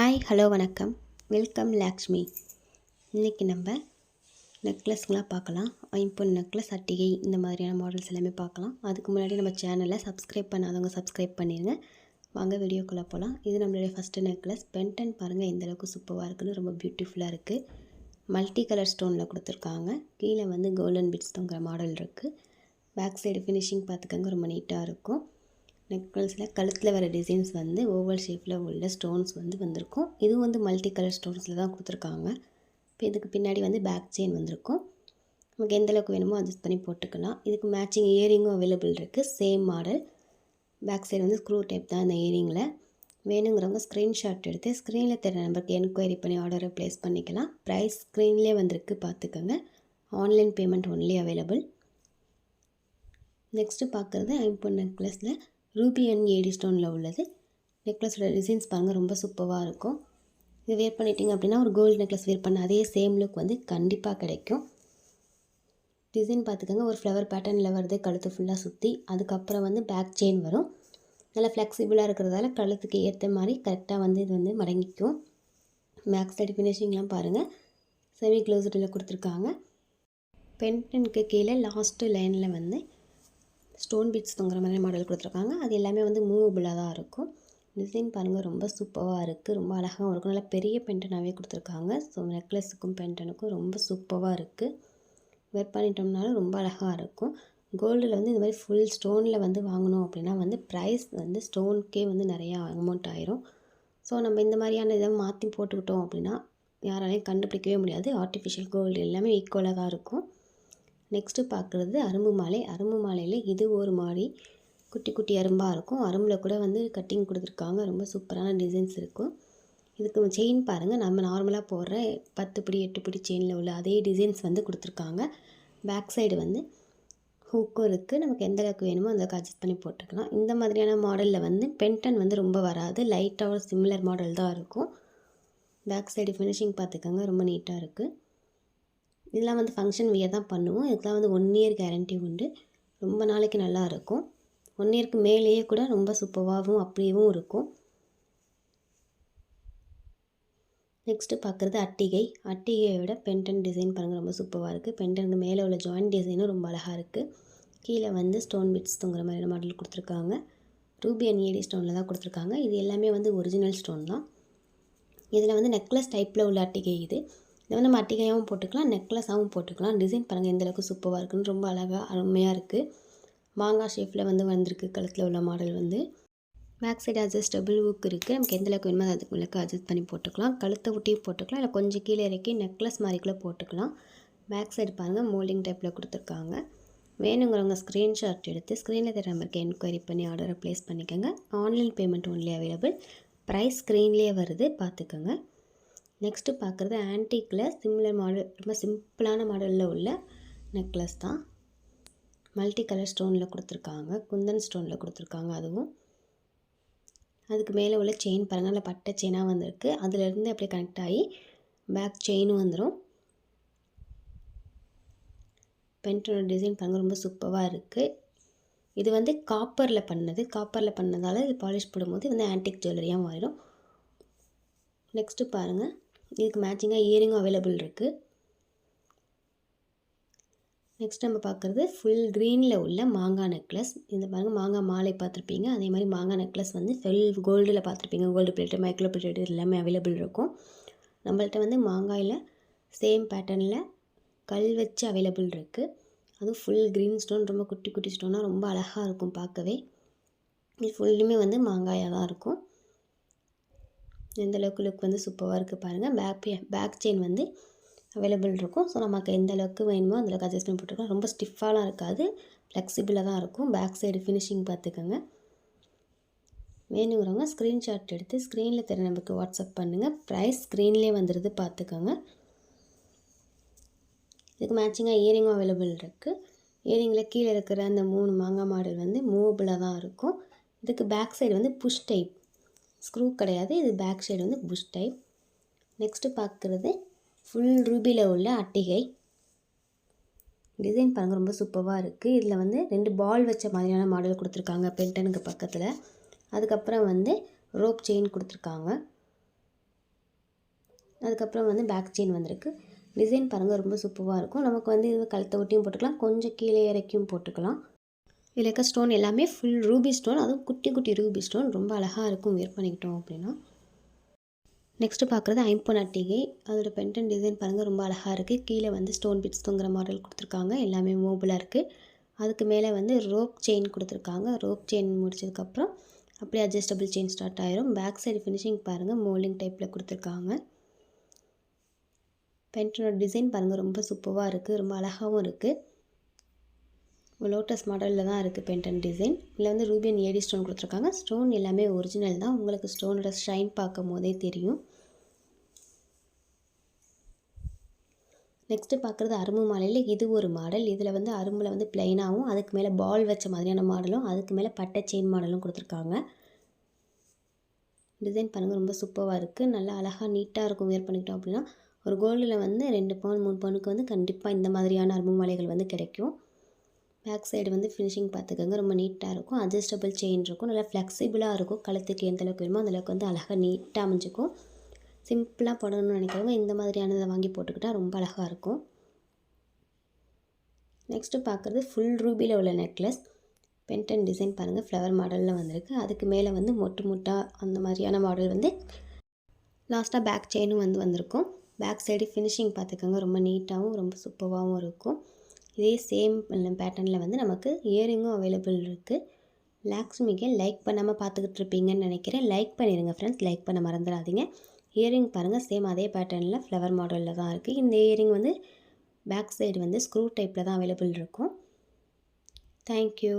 Hi hello வணக்கம். Welcome Lakshmi இன்றைக்கி நம்ம நெக்லஸ்லாம் பார்க்கலாம். ஐம்பொன் நெக்லஸ் அட்டிகை இந்த மாதிரியான மாடல்ஸ் எல்லாமே பார்க்கலாம். அதுக்கு முன்னாடி நம்ம சேனலை சப்ஸ்கிரைப் பண்ணாதவங்க சப்ஸ்கிரைப் பண்ணிடுங்க வாங்க வீடியோக்குள்ளே போகலாம் இது நம்மளுடைய ஃபஸ்ட்டு நெக்லஸ் பென்டன் பாருங்கள் எந்தளவுக்கு சூப்பராக இருக்குன்னு ரொம்ப பியூட்டிஃபுல்லாக இருக்குது மல்டி கலர் ஸ்டோனில் கொடுத்துருக்காங்க. கீழே வந்து கோல்டன் பிட்ஸ் தொங்குற மாடல் இருக்குது பேக் சைடு ஃபினிஷிங் பார்த்துக்கங்க ரொம்ப நீட்டாக இருக்கும். நெக்லஸில் கழுத்தில் வர டிசைன்ஸ் வந்து ஓவல் ஷேப்பில் உள்ள ஸ்டோன்ஸ் வந்து வந்திருக்கும். இதுவும் வந்து மல்டி கலர் ஸ்டோன்ஸில் தான் கொடுத்துருக்காங்க. இப்போ இதுக்கு பின்னாடி வந்து பேக் செயின் வந்திருக்கும். நமக்கு எந்தளவுக்கு வேணுமோ அட்ஜஸ்ட் பண்ணி போட்டுக்கலாம். இதுக்கு மேட்சிங் இயரிங்கும் அவைலபிள் இருக்குது சேம் மாடல் பேக் சைடு வந்து ஸ்க்ரூ டைப் தான் இந்த இயரிங்கில் வேணுங்கிறவங்க ஸ்க்ரீன்ஷாட் எடுத்து ஸ்க்ரீனில் தெரிய நம்பருக்கு என்கொயரி பண்ணி ஆர்டரை ப்ளேஸ் பண்ணிக்கலாம். ப்ரைஸ் ஸ்க்ரீன்லேயே வந்திருக்கு பார்த்துக்கோங்க. Online payment only available next பார்க்குறது ஐம்பொன் நெக்லஸில் ரூபி அண்ட் ஏடி ஸ்டோனில் உள்ளது. நெக்லஸோட டிசைன்ஸ் பாருங்கள் ரொம்ப சூப்பராக இருக்கும். இது வேர் பண்ணிட்டீங்க அப்படின்னா ஒரு கோல்டு நெக்லஸ் வேர் பண்ண அதே சேம் லுக் வந்து கண்டிப்பாக கிடைக்கும். டிசைன் பார்த்துக்கோங்க ஒரு ஃப்ளவர் பேட்டர்னில் வருது கழுத்து ஃபுல்லாக சுற்றி அதுக்கப்புறம் வந்து பேக் செயின் வரும். நல்லா ஃப்ளெக்சிபிளாக இருக்கிறதால கழுத்துக்கு ஏற்ற மாதிரி கரெக்டாக வந்து இது வந்து மடங்கிக்கும். பேக் சைடு ஃபினிஷிங்லாம் பாருங்கள் செமி க்ளோஸ்டில் கொடுத்துருக்காங்க. பென்டனுக்கு கீழே லாஸ்ட்டு லைனில் வந்து ஸ்டோன் பீட்ஸ் தொங்குற மாதிரி மாடல் கொடுத்துருக்காங்க. அது எல்லாமே வந்து மூவபுளாக தான் இருக்கும். டிசைன் பாருங்கள் ரொம்ப சூப்பராக இருக்குது ரொம்ப அழகாகவும் இருக்கும். நல்லா பெரிய பென்டனாகவே கொடுத்துருக்காங்க. ஸோ நெக்லஸுக்கும் பென்டனுக்கும் ரொம்ப சூப்பராக இருக்குது வேர் பண்ணிட்டோம்னாலும் ரொம்ப அழகாக இருக்கும். கோல்டில் வந்து இந்த மாதிரி ஃபுல் ஸ்டோனில் வந்து வாங்கணும் அப்படின்னா வந்து ப்ரைஸ் வந்து ஸ்டோனுக்கே வந்து நிறையா அமௌண்ட் ஆயிரும். ஸோ நம்ம இந்த மாதிரியான இதை மாற்றி போட்டுக்கிட்டோம் அப்படின்னா யாராலையும் கண்டுபிடிக்கவே முடியாது. ஆர்டிஃபிஷியல் கோல்டு எல்லாமே ஈக்குவலாக தான் இருக்கும். நெக்ஸ்ட்டு பார்க்குறது அரும்பு மாலை. அரும்பு மாலையில் இது ஒரு மாதிரி குட்டி குட்டி அரும்பாக இருக்கும். அரும்பில் கூட வந்து கட்டிங் கொடுத்துருக்காங்க. ரொம்ப சூப்பரான டிசைன்ஸ் இருக்கும். இதுக்கு செயின் பாருங்கள் நம்ம நார்மலாக போடுற பத்து பிடி எட்டு பிடி செயினில் உள்ள அதே டிசைன்ஸ் வந்து கொடுத்துருக்காங்க. பேக் சைடு வந்து ஹூக்கும் இருக்குது நமக்கு எந்த அளவுக்கு வேணுமோ அந்த அட்ஜஸ்ட் பண்ணி போட்டுக்கலாம். இந்த மாதிரியான மாடலில் வந்து பென்டன் வந்து ரொம்ப வராது. லைட்டாக ஒரு சிமிலர் மாடல் தான் இருக்கும். பேக் சைடு ஃபினிஷிங் பார்த்துக்கோங்க. ரொம்ப நீட்டாக இருக்குது இதெல்லாம் வந்து ஃபங்க்ஷன் வியர் தான் பண்ணுவோம். இதுக்கெலாம் வந்து ஒன் இயர் கேரண்டி உண்டு. ரொம்ப நாளைக்கு நல்லா இருக்கும். ஒன் இயருக்கு மேலேயே கூட ரொம்ப சூப்பராகவும் அப்படியேவும் இருக்கும். நெக்ஸ்ட்டு பார்க்குறது அட்டிகை. அட்டிகையோட பென்டன் டிசைன் பாருங்கள் ரொம்ப சூப்பராக இருக்குது பென்டனுக்கு மேலே உள்ள ஜாயிண்ட் டிசைனும் ரொம்ப அழகாக இருக்குது கீழே வந்து ஸ்டோன் பிட்ஸ் தொங்குற மாதிரி மாடல் கொடுத்துருக்காங்க. ரூபி அண்ட் ஏடி ஸ்டோனில் தான் கொடுத்துருக்காங்க. இது எல்லாமே வந்து ஒரிஜினல் ஸ்டோன் தான். இதில் வந்து நெக்லஸ் டைப்பில் உள்ள அட்டிகை இது. இதை வந்து நம்ம அட்டிகையாகவும் போட்டுக்கலாம் நெக்லஸாகவும் போட்டுக்கலாம். டிசைன் பாருங்கள் எந்தளவுக்கு சூப்பராக இருக்குன்னு ரொம்ப அழகாக அருமையாக இருக்குது மாங்காய் ஷேப்பில் வந்து வந்திருக்கு கழுத்தில் உள்ள மாடல் வந்து. பேக் சைடு அட்ஜஸ்டபிள் ஊக்கு இருக்குது நமக்கு எந்த அளவுக்கு வேணுமோ அதுக்கு உங்களுக்கு அட்ஜஸ்ட் பண்ணி போட்டுக்கலாம். கழுத்தை ஒட்டியும் போட்டுக்கலாம். இல்லை கொஞ்சம் கீழே இறக்கி நெக்லஸ் மாதிரிக்குள்ளே போட்டுக்கலாம். பேக் சைடு பாருங்கள் மோல்டிங் டைப்பில் கொடுத்துருக்காங்க. வேணுங்கிறவங்க ஸ்க்ரீன்ஷாட் எடுத்து ஸ்க்ரீனில் தர நம்பருக்கு என்கொயரி பண்ணி ஆர்டரை ப்ளேஸ் பண்ணிக்கோங்க. Online payment only available price ஸ்க்ரீன்லேயே வருது பார்த்துக்கோங்க நெக்ஸ்ட்டு பார்க்குறது ஆன்டிக்கில் சிம்லர் மாடல் ரொம்ப சிம்பிளான மாடலில் உள்ள நெக்லஸ் தான். மல்டி கலர் ஸ்டோனில் கொடுத்துருக்காங்க. குந்தன் ஸ்டோனில் கொடுத்துருக்காங்க அதுவும். அதுக்கு மேலே உள்ள செயின் பாருங்கள் நல்லா பட்டை செயினாக வந்திருக்கு. அதுலேருந்து அப்படியே கனெக்ட் ஆகி பேக் செயினும் வந்துடும் பென்டோட டிசைன் பாருங்கள் ரொம்ப சூப்பராக இருக்குது இது வந்து காப்பரில் பண்ணது. காப்பரில் பண்ணதால் இது பாலிஷ் போடும்போது வந்து ஆன்டிக் ஜுவல்லரியாக மாறிடும். நெக்ஸ்ட்டு பாருங்கள் இதுக்கு மேட்சிங்காக இயரிங்கும் அவைலபிள் இருக்குது நெக்ஸ்ட் நம்ம பார்க்குறது ஃபுல் க்ரீனில் உள்ள மாங்காய் நெக்லஸ் இந்த பாருங்கள் மாங்காய் மாலை பார்த்துருப்பீங்க. அதே மாதிரி மாங்காய் நெக்லஸ் வந்து ஃபுல் கோல்டில் பார்த்துருப்பீங்க. கோல்டு பிளேட்டு மைக்ரோ பிளேட்டு எல்லாமே அவைலபிள் இருக்கும். நம்மள்ட்ட வந்து மாங்காயில் சேம் பேட்டர்னில் கல் வச்சு அவைலபிள் இருக்குது அதுவும் ஃபுல் க்ரீன் ஸ்டோன் ரொம்ப குட்டி குட்டி ஸ்டோனாக ரொம்ப அழகாக இருக்கும் பார்க்கவே. இது ஃபுல்லுமே வந்து மாங்காயாக தான் இருக்கும். எந்த அளவுக்கு லுக் வந்து சூப்பராக இருக்குது பாருங்கள் பேக் பேக் செயின் வந்து அவைலபிள் இருக்கும். ஸோ நமக்கு எந்த அளவுக்கு வேணுமோ அந்தளவுக்கு அட்ஜஸ்ட் பண்ணி போட்டுருக்கோம் ரொம்ப ஸ்டிஃபாலாம் இருக்காது. ஃப்ளெக்சிபிளாக தான் இருக்கும். பேக் சைடு ஃபினிஷிங் பார்த்துக்கோங்க. வேணுங்கிறவங்க ஸ்க்ரீன்ஷாட் எடுத்து ஸ்க்ரீனில் தெரிய நமக்கு வாட்ஸ்அப் பண்ணுங்கள் ப்ரைஸ் ஸ்க்ரீன்லேயே வந்துடுது பார்த்துக்கோங்க. இதுக்கு மேட்சிங்காக இயரிங்கும் அவைலபிள் இருக்குது இயரிங்கில் கீழே இருக்கிற அந்த மூணு மாங்காய் மாடல் வந்து மூவபிளாக தான் இருக்கும். இதுக்கு பேக் சைடு வந்து புஷ் டைப் ஸ்க்ரூ கிடையாது. இது பேக் சைடு வந்து புஷ் டைப். நெக்ஸ்ட்டு பார்க்குறது ஃபுல் ரூபியில் உள்ள அட்டிகை. டிசைன் பாருங்கள் ரொம்ப சூப்பராக இருக்குது இதில் வந்து ரெண்டு பால் வச்ச மாதிரியான மாடல் கொடுத்துருக்காங்க பென்டனுக்கு பக்கத்தில். அதுக்கப்புறம் வந்து ரோப் செயின் கொடுத்துருக்காங்க. அதுக்கப்புறம் வந்து பேக் செயின் வந்திருக்கு. டிசைன் பாருங்கள் ரொம்ப சூப்பராக இருக்கும். நமக்கு வந்து இது கழுத்தை ஒட்டியும் போட்டுக்கலாம் கொஞ்சம் கீழே இறக்கியும் போட்டுக்கலாம். இதில் இருக்க ஸ்டோன் எல்லாமே ஃபுல் ரூபி ஸ்டோன். அதுவும் குட்டி குட்டி ரூபி ஸ்டோன். ரொம்ப அழகாக இருக்கும். வியர் பண்ணிக்கிட்டோம் அப்படின்னா. நெக்ஸ்ட்டு பார்க்குறது ஐம்பொனாட்டிகை அதோட பென்டன் டிசைன் பாருங்கள் ரொம்ப அழகாக இருக்குது கீழே வந்து ஸ்டோன் பிட்ஸ் தொங்குற மாடல் கொடுத்துருக்காங்க. எல்லாமே மூவபுளாக இருக்குது அதுக்கு மேலே வந்து ரோப் செயின் கொடுத்துருக்காங்க. ரோப் செயின் முடிச்சதுக்கப்புறம் அப்படியே அட்ஜஸ்டபிள் செயின் ஸ்டார்ட் ஆயிரும். பேக் சைடு ஃபினிஷிங் பாருங்கள் மோல்டிங் டைப்பில் கொடுத்துருக்காங்க. பென்டனோட டிசைன் பாருங்கள் ரொம்ப சூப்பராக இருக்குது ரொம்ப அழகாகவும் இருக்குது லோட்டஸ் மாடலில் தான் இருக்குது பென்டன் டிசைன். இதில் வந்து ரூபியன் ஏடி ஸ்டோன் கொடுத்துருக்காங்க. ஸ்டோன் எல்லாமே ஒரிஜினல் தான். உங்களுக்கு ஸ்டோனோட ஷைன் பார்க்கும் போதே தெரியும். நெக்ஸ்ட்டு பார்க்குறது அரும்பு மாலையில். இது ஒரு மாடல். இதில் வந்து அரும்பில் வந்து பிளைனாகவும் அதுக்கு மேலே பால் வச்ச மாதிரியான மாடலும் அதுக்கு மேலே பட்டை செயின் மாடலும் கொடுத்துருக்காங்க. டிசைன் பாருங்கள் ரொம்ப சூப்பராக இருக்குது நல்லா அழகாக நீட்டாக இருக்கும் வேர் பண்ணிக்கிட்டோம் அப்படின்னா. ஒரு கோல்டில் வந்து ரெண்டு பவுன் மூணு பவுனுக்கு வந்து கண்டிப்பாக இந்த மாதிரியான அரும்பு மாலைகள் வந்து கிடைக்கும். பேக் சைடு வந்து ஃபினிஷிங் பார்த்துக்கோங்க. ரொம்ப நீட்டாக இருக்கும். அட்ஜஸ்டபிள் செயின் இருக்கும். நல்லா ஃப்ளெக்சிபிளாக இருக்கும். கழுத்துக்கு எந்த அளவுக்கு வேணுமோ அந்தளவுக்கு வந்து அழகாக நீட்டாக அமைஞ்சிக்கும். சிம்பிளாக போடணும்னு நினைக்கிறவங்க இந்த மாதிரியானதை வாங்கி போட்டுக்கிட்டால் ரொம்ப அழகாக இருக்கும். நெக்ஸ்ட்டு பார்க்குறது ஃபுல் ரூபியில் உள்ள நெக்லஸ் பென்டன் டிசைன் பாருங்கள் ஃப்ளவர் மாடலில் வந்திருக்கு. அதுக்கு மேலே வந்து மொட்டு மொட்டாக அந்த மாதிரியான மாடல் வந்து லாஸ்ட்டாக பேக் செயினும் வந்து வந்திருக்கும். பேக் சைடு ஃபினிஷிங் பார்த்துக்கோங்க. ரொம்ப நீட்டாகவும் ரொம்ப சூப்பராகவும் இருக்கும். இதே சேம் பேட்டர்னில் வந்து நமக்கு இயரிங்கும் அவைலபிள் இருக்குது லாக்ஸ்மிக்கு லைக் பண்ணாமல் பார்த்துக்கிட்டு இருப்பீங்கன்னு நினைக்கிறேன். லைக் பண்ணிடுங்க ஃப்ரெண்ட்ஸ் லைக் பண்ண மறந்துடாதீங்க. இயரிங் பாருங்கள் சேம் அதே பேட்டர்னில் ஃப்ளவர் மாடலில் தான் இருக்குது இந்த இயரிங் வந்து பேக் சைடு வந்து ஸ்க்ரூ டைப்பில் தான் அவைலபிள் இருக்கும். தேங்க்யூ